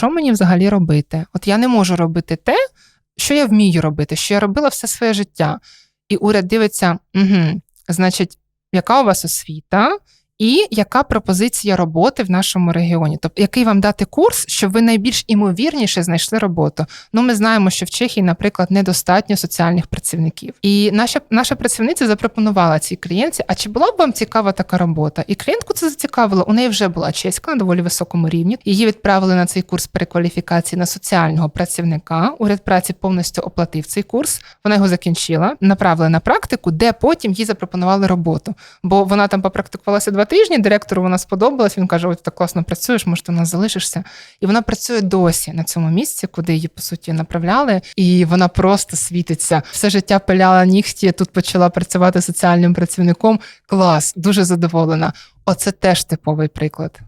що мені взагалі робити? От я не можу робити те, що я вмію робити, що я робила все своє життя. І уряд дивиться, угу, значить, яка у вас освіта, і яка пропозиція роботи в нашому регіоні? Тобто, який вам дати курс, щоб ви найбільш імовірніше знайшли роботу? Ну, ми знаємо, що в Чехії, наприклад, недостатньо соціальних працівників. І наша наша працівниця запропонувала цій клієнтці: а чи була б вам цікава така робота? І клієнтку це зацікавило. У неї вже була чеська на доволі високому рівні. Її відправили на цей курс перекваліфікації на соціального працівника. Уряд праці повністю оплатив цей курс. Вона його закінчила, направили на практику, де потім їй запропонували роботу. Бо вона там попрактикувалася два тижні. Директору вона сподобалась. Він каже: от ти так класно працюєш, може, ти у нас залишишся. І вона працює досі на цьому місці, куди її по суті направляли, і вона просто світиться. Все життя пиляла нігті. Тут почала працювати соціальним працівником. Клас, дуже задоволена. Оце теж типовий приклад.